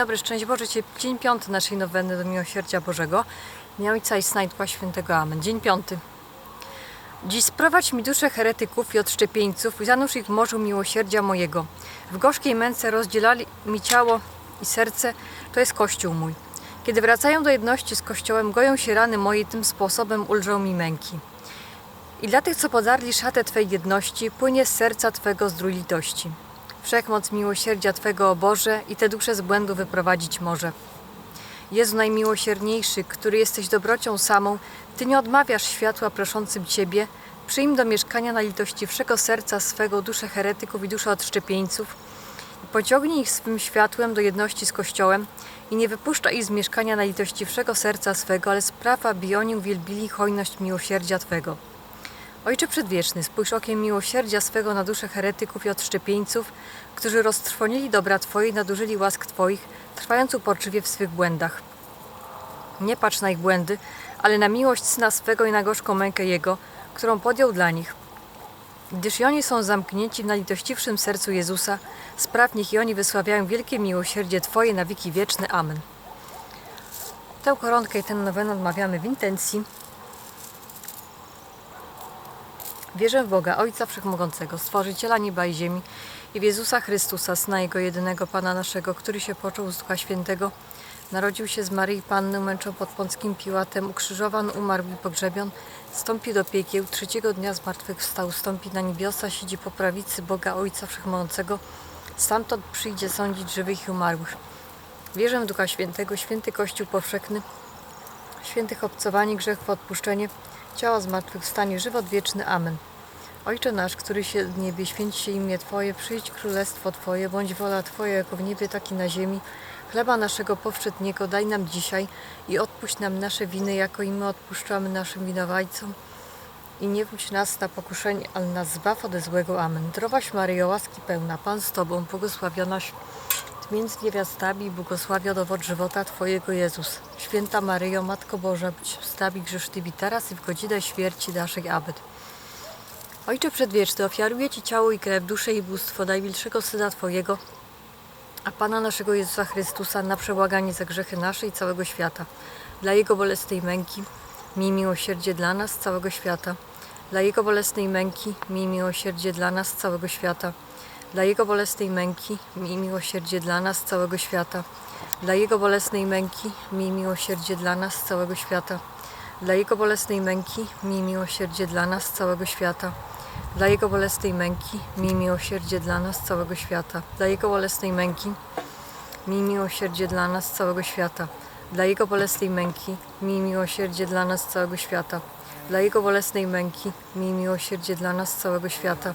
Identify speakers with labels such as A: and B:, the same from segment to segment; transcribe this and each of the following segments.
A: Dobry, szczęść Boże, dzień piąty naszej noweny do Miłosierdzia Bożego. Miał i i Ducha Świętego. Amen. Dzień piąty. Dziś sprowadź mi duszę heretyków i odszczepieńców i zanurz ich w morzu miłosierdzia mojego. W gorzkiej męce rozdzielali mi ciało i serce, to jest Kościół mój. Kiedy wracają do jedności z Kościołem, goją się rany moje, tym sposobem ulżą mi męki. I dla tych, co podarli szatę Twej jedności, płynie z serca Twego zdrój litości. Wszechmoc miłosierdzia Twego, o Boże, i te dusze z błędu wyprowadzić może. Jezu najmiłosierniejszy, który jesteś dobrocią samą, Ty nie odmawiasz światła proszącym Ciebie, przyjm do mieszkania na litości wszego serca swego dusze heretyków i dusze odszczepieńców pociągnij ich swym światłem do jedności z Kościołem i nie wypuszczaj ich z mieszkania na litości wszego serca swego, ale spraw, aby oni uwielbili hojność miłosierdzia Twego. Ojcze Przedwieczny, spójrz okiem miłosierdzia swego na dusze heretyków i odszczepieńców, którzy roztrwonili dobra Twoje i nadużyli łask Twoich, trwając uporczywie w swych błędach. Nie patrz na ich błędy, ale na miłość Syna swego i na gorzką mękę Jego, którą podjął dla nich. Gdyż i oni są zamknięci w nalitościwszym sercu Jezusa, spraw i oni wysławiają wielkie miłosierdzie Twoje na wieki wieczne. Amen. Tę koronkę i ten noweno odmawiamy w intencji Wierzę w Boga, Ojca Wszechmogącego, Stworzyciela nieba i ziemi i w Jezusa Chrystusa, Syna Jego jedynego Pana naszego, który się począł z Ducha Świętego, narodził się z Maryi Panny, męczą pod Pąckim Piłatem, ukrzyżowan, umarł i pogrzebion, stąpi do piekieł, trzeciego dnia zmartwychwstał, stąpi na niebiosa, siedzi po prawicy Boga Ojca Wszechmogącego, stamtąd przyjdzie sądzić żywych i umarłych. Wierzę w Ducha Świętego, święty Kościół powszechny, świętych obcowanie, grzech odpuszczenie, ciała zmartwychwstanie, żywot wieczny. Amen. Ojcze nasz, który się w niebie, święć się imię Twoje, przyjdź królestwo Twoje, bądź wola Twoja jako w niebie, tak i na ziemi. Chleba naszego powszedniego daj nam dzisiaj i odpuść nam nasze winy, jako i my odpuszczamy naszym winowajcom. I nie wódź nas na pokuszenie, ale nas zbaw ode złego. Amen. Zdrowaś Maryjo, łaski pełna, Pan z Tobą, błogosławionaś Między niewiastami błogosławiony owoc żywota Twojego Jezus. Święta Maryjo, Matko Boża, bądź wstawi grzeszliwi teraz i w godzinę śmierci naszej. Amen. Ojcze Przedwieczny, ofiaruję Ci ciało i krew, duszę i bóstwo najmilszego Syna Twojego, a Pana naszego Jezusa Chrystusa na przebłaganie za grzechy nasze i całego świata. Dla Jego bolesnej męki, miej miłosierdzie dla nas, całego świata. Dla Jego bolesnej męki, miej miłosierdzie dla nas, całego świata. Dla Jego bolesnej męki, miej miłosierdzie dla nas, całego świata. Dla Jego bolesnej męki, miej miłosierdzie dla nas, całego świata. Dla Jego bolesnej męki, miej miłosierdzie dla nas, całego świata. Dla Jego bolesnej męki, miej miłosierdzie dla nas, całego świata. Dla Jego bolesnej męki, miej miłosierdzie dla nas, całego świata. Dla Jego bolesnej męki, miej miłosierdzie dla nas, całego świata. Dla Jego bolesnej męki, miej miłosierdzie dla nas, całego świata.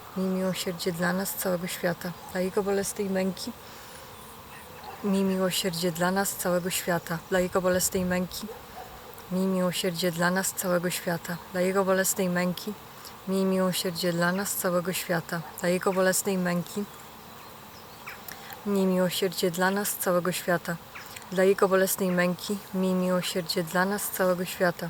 A: miej miłosierdzie dla nas, całego świata, dla Jego bolesnej męki, miej miłosierdzie dla nas, całego świata, dla Jego bolesnej męki, Miej miłosierdzie dla nas całego świata, dla Jego bolesnej męki. Miej miłosierdzie dla nas całego świata, dla Jego bolesnej męki. Miej miłosierdzie dla nas całego świata, dla Jego bolesnej męki. Miej miłosierdzie dla nas całego świata,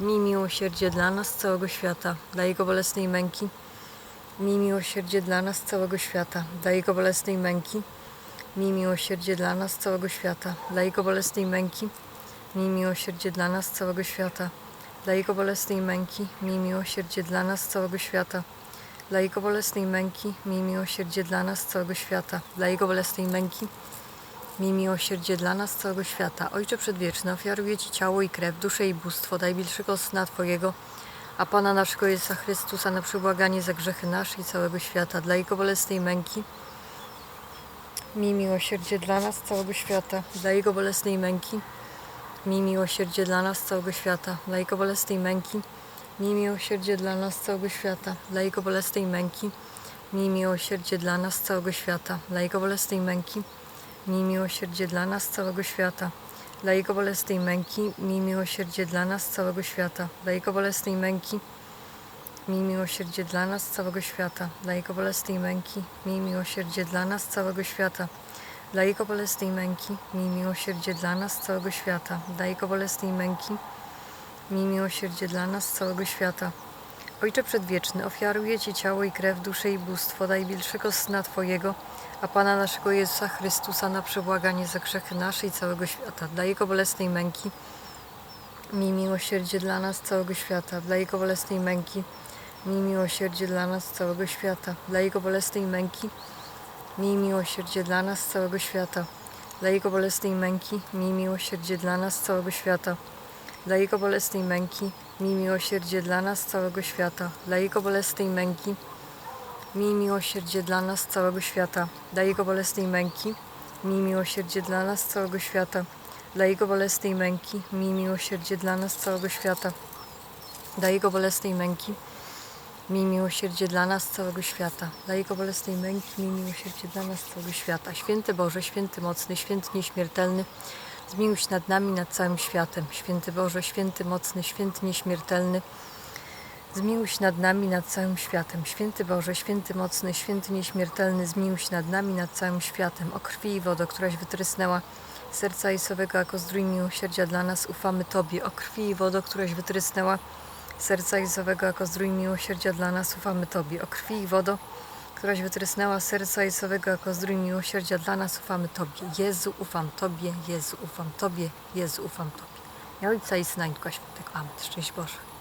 A: miej miłosierdzie dla nas całego świata. Dla Jego bolesnej męki, miej miłosierdzie dla nas całego świata. Dla Jego bolesnej męki, Miej miłosierdzie dla nas całego świata, dla Jego bolesnej męki. Miej miłosierdzie dla nas całego świata, dla Jego bolesnej męki. Miej miłosierdzie dla nas całego świata, dla Jego bolesnej męki. Miłosierdzie dla nas całego świata, dla Jego bolesnej męki. Miej miłosierdzie dla nas całego świata. Ojcze Przedwieczny, ofiaruję Ci ciało i krew, duszę i bóstwo najmilszego Syna Twojego, a Pana naszego Jezusa Chrystusa na przebłaganie za grzechy nasze i całego świata, dla Jego bolesnej męki. Miej miłosierdzie dla nas całego świata, dla Jego bolesnej męki. Miej miłosierdzie dla nas całego świata, dla Jego bolesnej męki. Miej miłosierdzie dla nas całego świata, dla Jego bolesnej męki. Miej miłosierdzie dla nas całego świata, dla Jego bolesnej męki. Miej miłosierdzie dla nas całego świata, dla Jego bolesnej męki. Miej miłosierdzie dla nas całego świata, dla Jego bolesnej męki. Miej miłosierdzie dla nas całego świata, dla Jego bolesnej męki. Miej miłosierdzie dla nas całego świata, dla Jego bolesnej męki. Miej miłosierdzie dla nas całego świata, dla Jego bolesnej męki. Miej miłosierdzie dla nas całego świata. Ojcze Przedwieczny, ofiaruję Ci ciało i krew, duszę i bóstwo najmilszego Syna Twojego, a Pana naszego Jezusa Chrystusa na przebłaganie za grzechy nasze i całego świata, dla Jego bolesnej męki. Miej miłosierdzie dla nas całego świata, dla Jego bolesnej męki. Miej miłosierdzie dla nas całego świata, dla Jego bolesnej męki. Miej miłosierdzie dla nas całego świata, dla Jego bolesnej męki. Miej miłosierdzie dla nas całego świata, dla Jego bolesnej męki. Miej miłosierdzie dla nas całego świata, dla Jego bolesnej męki. Miej miłosierdzie dla nas całego świata, dla Jego bolesnej męki. Miej miłosierdzie dla nas całego świata, dla Jego bolesnej męki. Miej miłosierdzie dla nas całego świata, dla Jego bolesnej męki. Miej miłosierdzie dla nas całego świata, dla Jego bolesnej męki. Miej miłosierdzie dla nas całego świata. Święty Boże, święty mocny, święty nieśmiertelny, zmiłuj się nad nami, nad całym światem. Święty Boże, święty mocny, święty nieśmiertelny, Zmiłuj się nad nami, nad całym światem. Święty Boże, święty mocny, święty nieśmiertelny, zmiłuj się nad nami, nad całym światem. O krwi i wodo, któraś wytrysnęła serca Jesowego jako zdrój miłosierdzia dla nas, ufamy Tobie. O krwi i wodo, któraś wytrysnęła serca Jesowego jako zdrój miłosierdzia dla nas, ufamy Tobie. O krwi i wodo, któraś wytrysnęła serca Jesowego jako zdrój miłosierdzia dla nas, ufamy Tobie. Jezu, ufam Tobie, Jezu, ufam Tobie, Jezu, ufam Tobie. Ja Ojca i Syna i Ducha Świętego. Amen. Szczęść Boże.